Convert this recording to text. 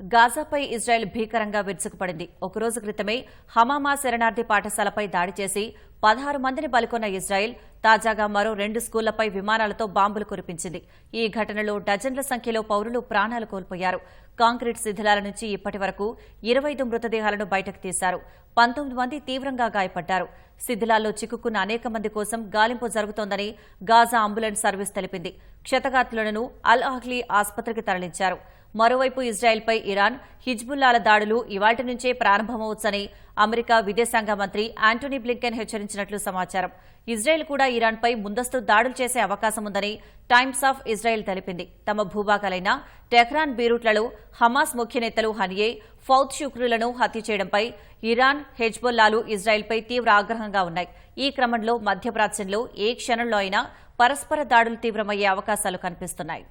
గాజాపై Israel భీకరంగా విరుచుకుపడింది. ఒకరోజు క్రితమే హమామా శరణార్థి పాఠశాలపై దాడి చేసి పదహారు మందిని బలికొన్న ఇజ్రాయెల్ తాజాగా మరో రెండు స్కూళ్ళపై విమానాలతో బాంబులు కురిపించింది. ఈ ఘటనలో డజన్ల సంఖ్యలో పౌరులు ప్రాణాలు కోల్పోయారు. కాంక్రీట్ శిథిలాల నుంచి ఇప్పటి వరకు ఇరవై ఐదు మృతదేహాలను బయటకు తీశారు. పంతొమ్మిది మంది తీవ్రంగా గాయపడ్డారు. శిథిలాల్లో చిక్కుకున్న అనేక మంది కోసం గాలింపు జరుగుతోందని గాజా అంబులెన్స్ సర్వీస్ తెలిపింది. క్షతగాత్రులను అల్ అహ్లీ ఆసుపత్రికి తరలించారు. మరోవైపు ఇజ్రాయెల్పై ఇరాన్ హిజ్బుల్లాల దాడులు ఇవాటి నుంచే ప్రారంభమవచ్చని అమెరికా విదేశాంగ మంత్రి యాంటోనీ బ్లింకెన్ హెచ్చరించినట్లు సమాచారం. ఇజ్రాయెల్ కూడా ఇరాన్పై ముందస్తు దాడులు చేసే అవకాశం ఉందని టైమ్స్ ఆఫ్ ఇజ్రాయెల్ తెలిపింది. తమ భూభాగాలైన టెహ్రాన్ బీరూట్లలో హమాస్ ముఖ్య నేతలు హనియే ఫౌత్ షుక్రులను హత్య చేయడంపై ఇరాన్ హెజ్బొల్లాలు ఇజ్రాయెల్పై తీవ్ర ఆగ్రహంగా ఉన్నాయి. ఈ క్రమంలో మధ్యప్రాచ్యంలో ఏ క్షణంలో అయినా పరస్పర దాడులు తీవ్రమయ్యే అవకాశాలు కనిపిస్తున్నాయి.